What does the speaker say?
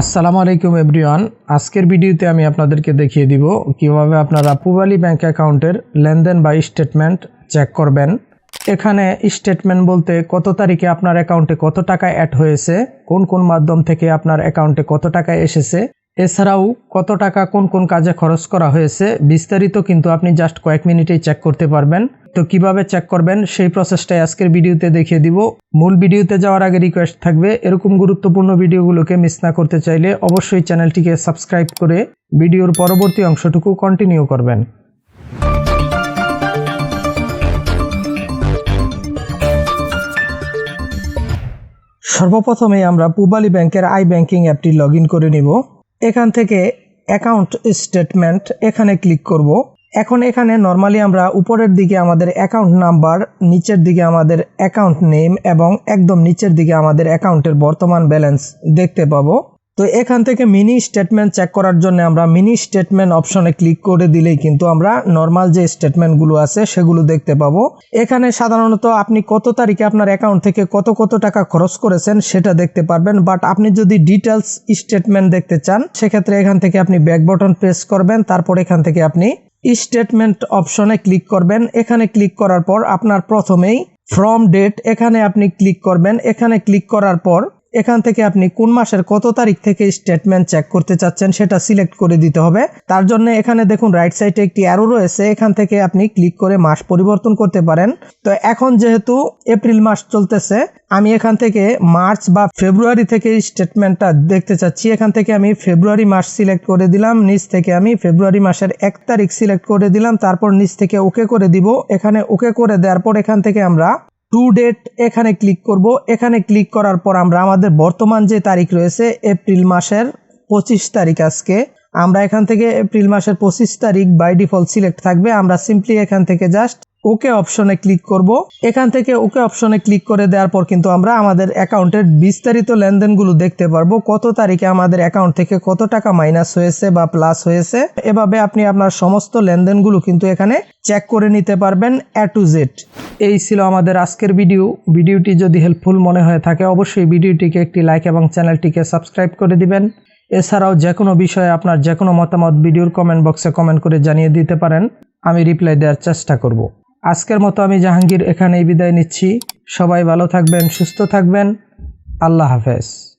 আসসালামু আলাইকুম, এভরিওয়ান। আজকের ভিডিওতে আমি আপনাদেরকে দেখিয়ে দিব কীভাবে আপনারা পুবালি ব্যাংক অ্যাকাউন্টের লেনদেন বা স্টেটমেন্ট চেক করবেন। এখানে স্টেটমেন্ট বলতে কত তারিখে আপনার অ্যাকাউন্টে কত টাকা অ্যাড হয়েছে, কোন কোন মাধ্যম থেকে আপনার অ্যাকাউন্টে কত টাকা এসেছে এছাড়াও কত টাকা কোন কোন কাজে খরচ করা হয়েছে বিস্তারিত কিন্তু আপনি জাস্ট কয়েক মিনিটেই চেক করতে পারবেন। তো কীভাবে চেক করবেন সেই প্রসেসটাই আজকের ভিডিওতে দেখিয়ে দিব। মূল ভিডিওতে যাওয়ার আগে রিকোয়েস্ট থাকবে, এরকম গুরুত্বপূর্ণ ভিডিওগুলোকে মিস না করতে চাইলে অবশ্যই চ্যানেলটিকে সাবস্ক্রাইব করে ভিডিওর পরবর্তী অংশটুকু কন্টিনিউ করবেন। সর্বপ্রথমে আমরা পুবালি ব্যাংকের আই ব্যাংকিং অ্যাপটি লগ করে নিব। এখান থেকে অ্যাকাউন্ট স্টেটমেন্ট এখানে ক্লিক করব। এখন এখানে নর্মালি আমরা উপরের দিকে আমাদের অ্যাকাউন্ট নাম্বার নিচের দিকে আমাদের অ্যাকাউন্ট নেম এবং একদম নিচের দিকে আমাদের অ্যাকাউন্টের বর্তমান ব্যালেন্স দেখতে পাবো। তো এখান থেকে মিনি স্টেটমেন্ট চেক করার জন্য আমরা মিনি স্টেটমেন্ট অপশনে ক্লিক করে দিলেই কিন্তু আমরা নর্মাল যে স্টেটমেন্টগুলো আছে সেগুলো দেখতে পাবো। এখানে সাধারণত আপনি কত তারিখে আপনার অ্যাকাউন্ট থেকে কত কত টাকা খরচ করেছেন সেটা দেখতে পারবেন বাট আপনি যদি ডিটেলস স্টেটমেন্ট দেখতে চান, সেক্ষেত্রে এখান থেকে আপনি ব্যাক বটন প্রেস করবেন, তারপর এখান থেকে আপনি স্টেটমেন্ট অপশনে ক্লিক করবেন। এখানে ক্লিক করার পর আপনার প্রথমেই ফ্রম ডেট এখানে আপনি ক্লিক করবেন। এখানে ক্লিক করার পর এখান থেকে আপনি কোন মাসের কত তারিখ থেকে স্টেটমেন্ট চেক করতে চাচ্ছেন সেটা সিলেক্ট করে দিতে হবে। তার জন্য এখানে দেখুন রাইট সাইডে একটি অ্যারো রয়েছে। এখান থেকে আপনি ক্লিক করে মাস পরিবর্তন করতে পারেন। তো এখন যেহেতু এপ্রিল মাস চলতেছে, আমি এখান থেকে মার্চ বা ফেব্রুয়ারি থেকে স্টেটমেন্টটা দেখতে চাচ্ছি। এখান থেকে আমি ফেব্রুয়ারি মাস সিলেক্ট করে দিলাম। নিচ থেকে আমি ফেব্রুয়ারি মাসের এক তারিখ সিলেক্ট করে দিলাম। তারপর নিচ থেকে ওকে করে দিব। এখানে ওকে করে দেওয়ার পর এখান থেকে আমরা টু ডেট এখানে ক্লিক করব। এখানে ক্লিক করার পর আমরা আমাদের বর্তমান যে তারিখ রয়েছে এপ্রিল মাসের পঁচিশ তারিখ আজকে। আমরা এখান থেকে এপ্রিল মাসের পঁচিশ তারিখ বাই ডিফল্ট সিলেক্ট থাকবে। আমরা সিম্পলি এখান থেকে জাস্ট ওকে অপশনে ক্লিক করব। এখান থেকে ওকে অপশনে ক্লিক করে দেওয়ার পর কিন্তু আমরা আমাদের অ্যাকাউন্টের বিস্তারিত লেনদেনগুলো দেখতে পারব। কত তারিখে আমাদের অ্যাকাউন্ট থেকে কত টাকা মাইনাস হয়েছে বা প্লাস হয়েছে? এভাবে আপনি আপনার সমস্ত লেনদেনগুলো কিন্তু এখানে চেক করে নিতে পারবেন এ টু জেড এই ছিল আমাদের আজকের ভিডিও। ভিডিওটি যদি হেল্পফুল মনে হয়ে থাকে অবশ্যই ভিডিওটিকে একটি লাইক এবং চ্যানেলটিকে সাবস্ক্রাইব করে দিবেন। এছাড়াও যে কোনো বিষয়ে আপনার যে কোনো মতামত ভিডিওর কমেন্ট বক্সে কমেন্ট করে জানিয়ে দিতে পারেন। আমি রিপ্লাই দেওয়ার চেষ্টা করব। আজকের মতো আমি জাহাঙ্গীর এখানেই বিদায় নিচ্ছি। সবাই ভালো থাকবেন সুস্থ থাকবেন। আল্লাহ হাফেজ।